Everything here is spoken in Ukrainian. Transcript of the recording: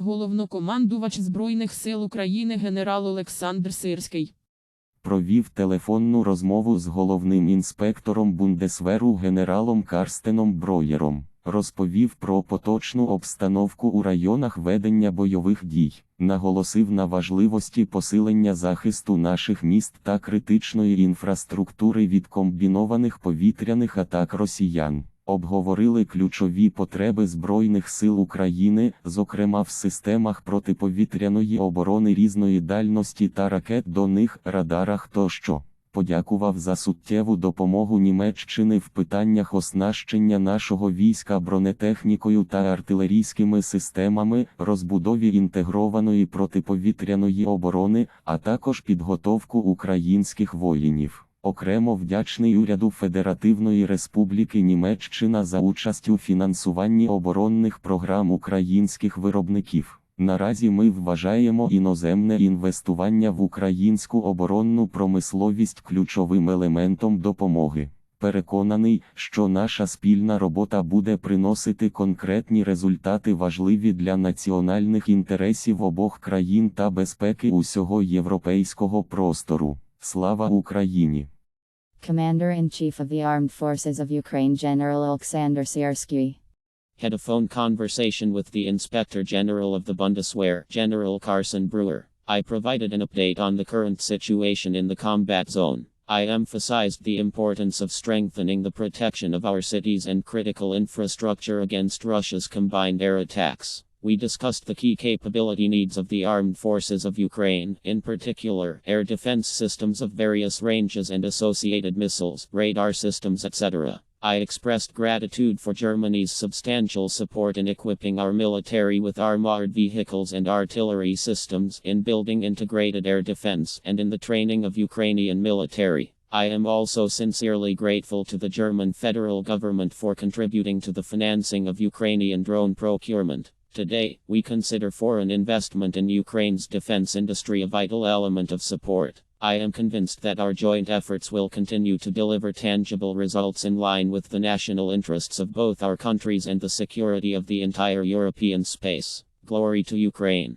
Головнокомандувач Збройних сил України генерал Олександр Сирський. Провів телефонну розмову з головним інспектором Бундесверу генералом Карстеном Броєром. Розповів про поточну обстановку у районах ведення бойових дій, наголосив на важливості посилення захисту наших міст та критичної інфраструктури від комбінованих повітряних атак росіян. Обговорили ключові потреби Збройних сил України, зокрема в системах протиповітряної оборони різної дальності та ракет до них, радарах тощо. Подякував за суттєву допомогу Німеччини в питаннях оснащення нашого війська бронетехнікою та артилерійськими системами, розбудові інтегрованої протиповітряної оборони, а також підготовку українських воїнів. Окремо вдячний уряду Федеративної Республіки Німеччина за участь у фінансуванні оборонних програм українських виробників. Наразі ми вважаємо іноземне інвестування в українську оборонну промисловість ключовим елементом допомоги. Переконаний, що наша спільна робота буде приносити конкретні результати важливі для національних інтересів обох країн та безпеки усього європейського простору. Slava Ukraini! Commander-in-Chief of the Armed Forces of Ukraine General Alexander Siersky had a phone conversation with the Inspector General of the Bundeswehr, General Carson Brewer. I provided an update on the current situation in the combat zone. I emphasized the importance of strengthening the protection of our cities and critical infrastructure against Russia's combined air attacks. We discussed the key capability needs of the armed forces of Ukraine, in particular, air defense systems of various ranges and associated missiles, radar systems, etc. I expressed gratitude for Germany's substantial support in equipping our military with armored vehicles and artillery systems, in building integrated air defense, and in the training of Ukrainian military. I am also sincerely grateful to the German federal government for contributing to the financing of Ukrainian drone procurement. Today, we consider foreign investment in Ukraine's defense industry a vital element of support. I am convinced that our joint efforts will continue to deliver tangible results in line with the national interests of both our countries and the security of the entire European space. Glory to Ukraine.